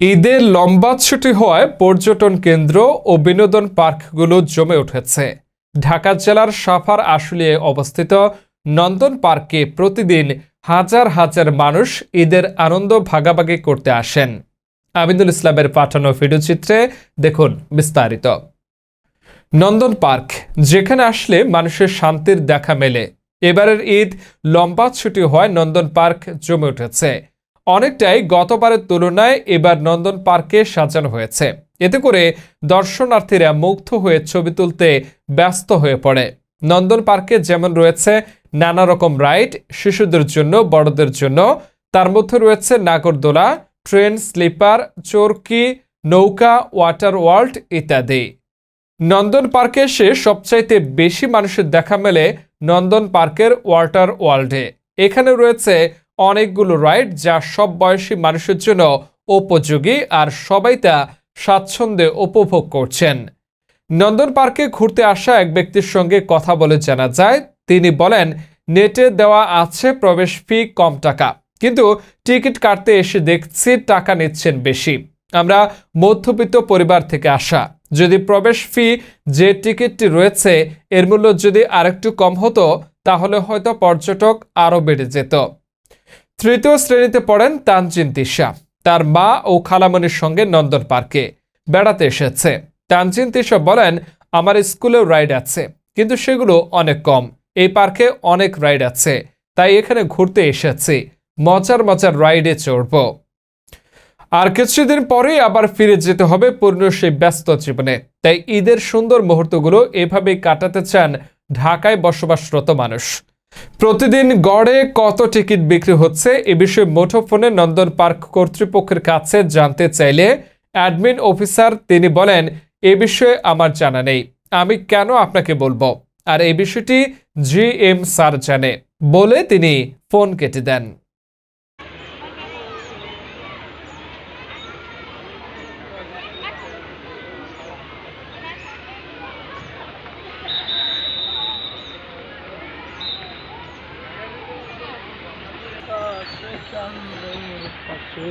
ঈদের লম্বা ছুটি হওয়ায় পর্যটন কেন্দ্র ও বিনোদন পার্কগুলো জমে উঠেছে। ঢাকা জেলার সাফার আশুলিয়ায় অবস্থিত নন্দন পার্কে প্রতিদিন হাজার হাজার মানুষ ঈদের আনন্দ ভাগাভাগি করতে আসেন। আমিনুল ইসলামের পাঠানো ভিডিওচিত্রে দেখুন বিস্তারিত। নন্দন পার্ক, যেখানে আসলে মানুষের শান্তির দেখা মেলে। এবারের ঈদ লম্বা ছুটি হওয়ায় নন্দন পার্ক জমে উঠেছে। অনেকটাই গতবারের তুলনায় এবার নন্দন পার্কে সাজানো হয়েছে। এতে করে দর্শনার্থীরা মুগ্ধ হয়ে ছবি তুলতে ব্যস্ত হয়ে পড়ে। নন্দন পার্কে যেমন রয়েছে নানা রকম রাইড, শিশুদের জন্য, বড়দের জন্য। তার মধ্যে রয়েছে নাগরদোলা, ট্রেন, স্লিপার, চরকি, নৌকা, ওয়াটার ওয়ার্ল্ড ইত্যাদি। নন্দন পার্কে এসে সবচাইতে বেশি মানুষের দেখা মেলে নন্দন পার্কের ওয়াটার ওয়ার্ল্ডে। এখানে রয়েছে অনেকগুলো রাইড যা সব বয়সী মানুষের জন্য উপযোগী আর সবাই তা স্বাচ্ছন্দ্যে উপভোগ করছেন। নন্দন পার্কে ঘুরতে আসা এক ব্যক্তির সঙ্গে কথা বলে জানা যায়, তিনি বলেন, নেটে দেওয়া আছে প্রবেশ ফি কম টাকা, কিন্তু টিকিট কাটতে এসে দেখছি টাকা নিচ্ছেন বেশি। আমরা মধ্যবিত্ত পরিবার থেকে আসা, যদি প্রবেশ ফি যে টিকিটটি রয়েছে এর মূল্য যদি আরেকটু কম হতো, তাহলে হয়তো পর্যটক আরও বেড়ে যেত। তৃতীয় শ্রেণীতে পড়েন তানজিন তিশা। তার মা ও খালামনির সঙ্গে নন্দন পার্কে বেড়াতে এসেছে। তানজিন তিশা বলেন, আমার স্কুলেও রাইড আছে, কিন্তু সেগুলো অনেক কম। এই পার্কে অনেক রাইড আছে, তাই এখানে ঘুরতে এসেছি। মজার মজার রাইডে চড়ব। আর কিছুদিন পরেই আবার ফিরে যেতে হবে পূর্ণ সেই ব্যস্ত জীবনে। তাই ঈদের সুন্দর মুহূর্তগুলো এভাবেই কাটাতে চান ঢাকায় বসবাসরত মানুষ। প্রতিদিন গড়ে কত টিকিট বিক্রি হচ্ছে এ বিষয়ে মুঠোফোনে নন্দন পার্ক কর্তৃপক্ষের কাছে জানতে চাইলে অ্যাডমিন অফিসার তিনি বলেন, এ বিষয়ে আমার জানা নেই। আমি কেন আপনাকে বলব? আর এই বিষয়টি জি এম স্যার জানে বলে তিনি ফোন কেটে দেন। চন্দ্রের পাশে